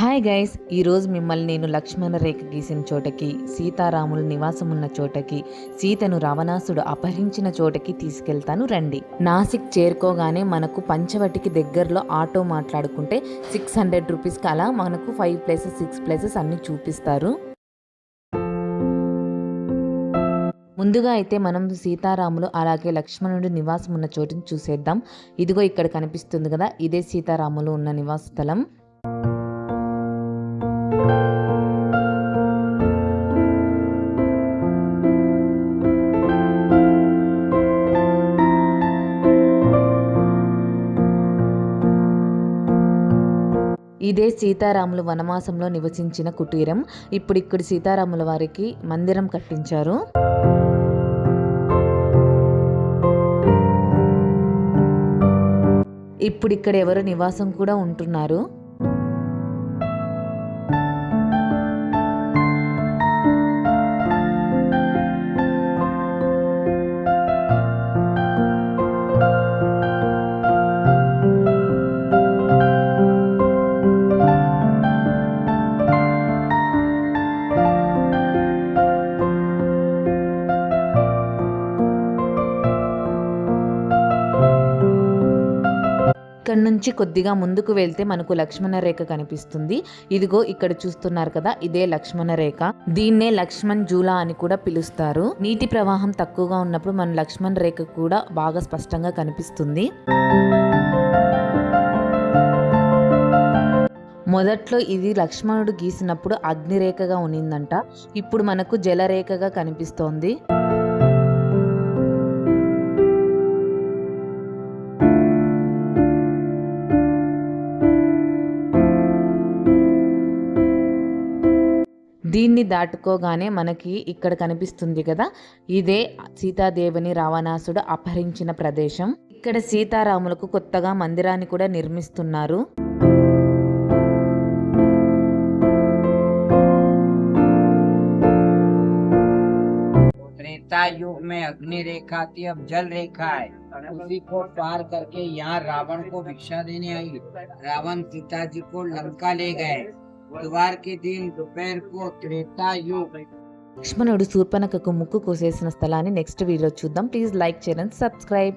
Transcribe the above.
Hi guys ఈరోజు మిమ్మల్ని నేను లక్ష్మణ రేఖ గీసిన చోటకి సీతారాములు నివాసం ఉన్న చోటకి సీతను రావణాసుడు అపహరించిన చోటకి తీసుకెళ్తాను రండి. నాసిక్ చేరుకోగానే మనకు పంచవటికి దగ్గరలో ఆటో మాట్లాడుకుంటే సిక్స్ హండ్రెడ్ రూపీస్కి అలా మనకు ఫైవ్ ప్లేసెస్ సిక్స్ ప్లేసెస్ అన్ని చూపిస్తారు. ముందుగా అయితే మనం సీతారాములు అలాగే లక్ష్మణుడు నివాసం ఉన్న చోటుని చూసేద్దాం. ఇదిగో ఇక్కడ కనిపిస్తుంది కదా ఇదే సీతారాములు ఉన్న నివాస స్థలం ఇదే సీతారాములు వనమాసంలో నివసించిన కుటీరం ఇప్పుడు ఇక్కడ సీతారాముల వారికి మందిరం కట్టించారు. ఇప్పుడు ఇక్కడ ఎవరు నివాసం కూడా ఉంటున్నారు. ఇక్కడ నుంచి కొద్దిగా ముందుకు వెళ్తే మనకు లక్ష్మణ రేఖ కనిపిస్తుంది. ఇదిగో ఇక్కడ చూస్తున్నారు కదా ఇదే లక్ష్మణ రేఖ. దీన్నే లక్ష్మణ్ జూలా అని కూడా పిలుస్తారు. నీటి ప్రవాహం తక్కువగా ఉన్నప్పుడు మన లక్ష్మణ్ రేఖ కూడా బాగా స్పష్టంగా కనిపిస్తుంది. మొదట్లో ఇది లక్ష్మణుడు గీసినప్పుడు అగ్నిరేఖగా ఉన్నిందంట. ఇప్పుడు మనకు జలరేఖగా కనిపిస్తోంది. దీన్ని దాటుకోగానే మనకి ఇక్కడ కనిపిస్తుంది కదా ఇదే సీతాదేవిని రావణాసుడు అపహరించిన ప్రదేశం ఇక్కడ సీతారాములకు కొత్తగా మందిరాన్ని కూడా నిర్మిస్తున్నారు त्रेता युग में अग्नि रेखा थी अब जल रेखा है उसी को पार करके यहाँ रावण को भिक्षा देने आई रावण सीता जी को लंका ले गए बुधवार के दिन दोपहर को त्रेता युग లక్ష్మణుడు శూర్పణకకు ముక్కు కోసేసిన స్థలాన్ని నెక్స్ట్ వీడియో చూద్దాం ప్లీజ్ లైక్ చేయండి సబ్స్క్రైబ్